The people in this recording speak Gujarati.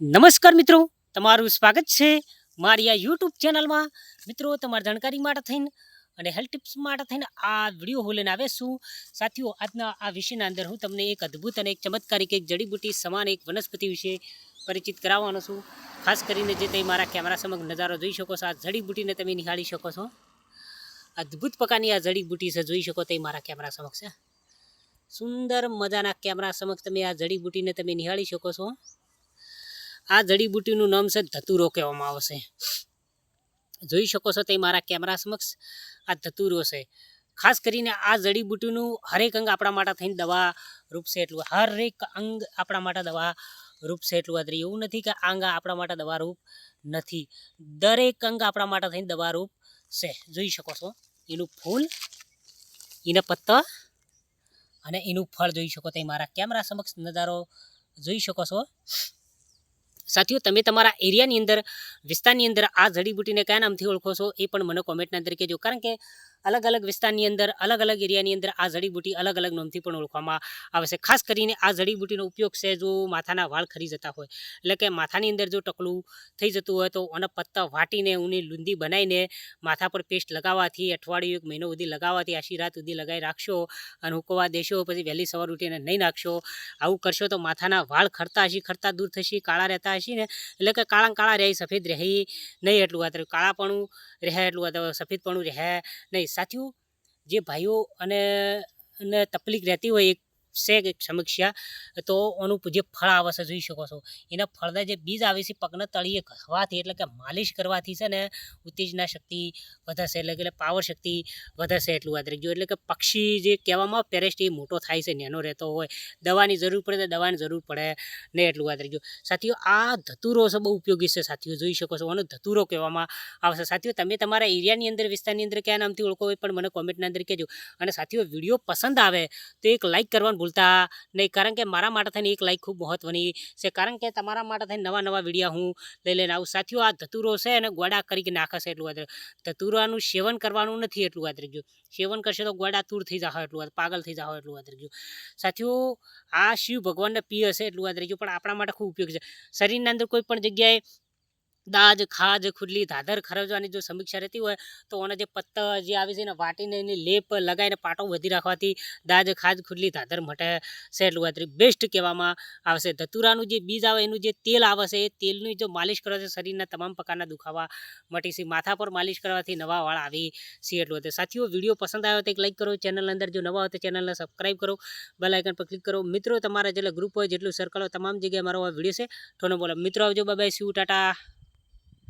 નમસ્કાર મિત્રો, તમારું સ્વાગત છે મારી આ યુટ્યુબ ચેનલમાં. મિત્રો, તમારી જાણકારી માટે થઈને અને હેલ્થ ટિપ્સ માટે થઈને આ વીડિયો હું લઈને આવે છું. સાથીઓ, આજના આ વિષયના અંદર હું તમને એક અદ્ભુત અને એક ચમત્કારિક, એક જડીબુટી સમાન, એક વનસ્પતિ વિશે પરિચિત કરાવવાનો છું. ખાસ કરીને જે તમે મારા કેમેરા સમક્ષ નજારો જોઈ શકો છો, આ જડીબુટીને તમે નિહાળી શકો છો. અદ્ભુત પ્રકારની આ જડીબુટી છે, જોઈ શકો તે મારા કેમેરા સમક્ષ. સુંદર મજાના કેમેરા સમક્ષ તમે આ જડીબુટીને તમે નિહાળી શકો છો. આ જડીબુટીનું નામ છે ધતુરો કહેવામાં આવશે જોઈ શકો છો તે મારા કેમેરા સમક્ષ આ ધતુરો છે. ખાસ કરીને આ જડીબુટીનું હરેક અંગ આપણા માટે થઈને દવા રૂપ છે એટલું. હરેક અંગ આપણા માટે દવા રૂપ છે એટલું અત્યારે એવું નથી કે આ અંગ આપણા માટે દવા રૂપ નથી. દરેક અંગ આપણા માટે થઈને દવા રૂપ છે. જોઈ શકો છો. એનું ફૂલ, એના પત્તા અને એનું ફળ જોઈ શકો તે મારા કેમેરા સમક્ષ નજારો જોઈ શકો છો. સાથીઓ, તમે તમારા એરિયાની અંદર, વિસ્તારની અંદર આ જડીબુટીને કયા નામથી ઓળખો છો એ પણ મને કોમેન્ટના અંદર કહેજો. કારણ કે અલગ અલગ વિસ્તારની અંદર અલગ અલગ એરિયાની અંદર આ જડીબુટી અલગ અલગ નામથી પણ ઓળખવામાં આવે છે. ખાસ કરીને આ જડીબુટીનો ઉપયોગ છે જો માથાના વાળ ખરી જતા હોય. એટલે કે માથાની અંદર જો ટકલું થઈ જતું હોય તો અને પત્તા વાટીને, ઉની લૂંદી બનાવીને માથા પર પેસ્ટ લગાવવાથી, અઠવાડિયું એક મહિનો સુધી લગાવવાથી, આશી રાત સુધી લગાવી રાખશો અને હુકવા દેશો, પછી વહેલી સવાર ઉઠીને નહીં નાખશો. આવું કરશો તો માથાના વાળ ખરતા હશે, ખરતા દૂર થશે, કાળા રહેતા હશે ને. એટલે કે કાળા કાળા રહે, સફેદ રહે નહીં એટલું. વાત કાળાપણું રહે, એટલું વાત સફેદપણું રહે નહીં. સાથીઓ જે ભાઈઓ અને ને તકલીફ રહેતી હોય એક છે એક સમીક્ષા, તો એનું જે ફળ આવે છે, જોઈ શકો છો. એના ફળના જે બીજ આવે છે, પગના તળીએ ઘસવાથી, એટલે કે માલિશ કરવાથી છે ને, ઉત્તેજના શક્તિ વધશે, એટલે કે પાવર શક્તિ વધશે એટલું વાત રાખજો એટલે કે પક્ષી જે કહેવામાં પેરેસ્ટ એ મોટો થાય છે, નેનો રહેતો હોય, દવાની જરૂર પડે તો દવાની જરૂર પડે ને એટલું વાત રાખજો સાથીઓ, આ ધતુરો છે બહુ ઉપયોગી છે, સાથીઓ, જોઈ શકો છો. આનો ધતુરો કહેવામાં આવશે સાથીઓ, તમે તમારા એરિયાની અંદર, વિસ્તારની અંદર કયા નામથી ઓળખો હોય, પણ મને કોમેન્ટની અંદર કહેજો. અને સાથીઓ, વીડિયો પસંદ આવે, તો એક લાઇક કરવાનું ભૂલતા નહીં. કારણ કે મારા માટે થઈને એક લાઇક ખૂબ મહત્ત્વની છે. કારણ કે તમારા માટે થઈને નવા નવા વિડીયા હું લઈ લઈને આવું. સાથીઓ, આ ધતુરો છે અને ગોડા કરીને નાખશે એટલું વાત ધતુરાનું સેવન કરવાનું નથી એટલું વાત રાખજો સેવન કરશે તો ગોડા તૂર થઈ જાઓ એટલું વાત પાગલ થઈ જાઓ એટલું વાત રાખજો સાથીઓ, આ શિવ ભગવાનને પીએ છે એટલું વાત રાખજો પણ આપણા માટે ખૂબ ઉપયોગી છે. શરીરના અંદર કોઈ પણ જગ્યાએ દાજ, ખાજ, ખુલ્લી ધાધર ખરજવાની જો સમીક્ષા રહેતી હોય, તો ઓના જે પત્તા જે આવે છે એને વાટીને એની લેપ લગાવીને પાટો વધી રાખવાથી દાજ, ખાજ, ખુલ્લી ધાધર મટે છે. એટલું વાત બેસ્ટ કહેવામાં આવશે. ધતુરાનું જે બીજ આવે, એનું જે તેલ આવે છે, એ તેલની જો માલિશ કરવાથી શરીરના તમામ પ્રકારના દુખાવા મટી છે. માથા પર માલિશ કરવાથી નવા વાળ આવી છે. એટલું હતું સાથીઓ, વીડિયો પસંદ આવ્યો તો એક લાઈક કરો. ચેનલ અંદર જો નવા હોય તો ચેનલને સબસ્ક્રાઈબ કરો. બેલ આઇકન પર ક્લિક કરો. મિત્રો, તમારા જેટલા ગ્રુપ હોય, જેટલું સર્કલ હોય, તમામ જગ્યાએ મારો આ વીડિયો છે. થોડો બોલો. મિત્રો, આવજો. બાય શિવ ટાટા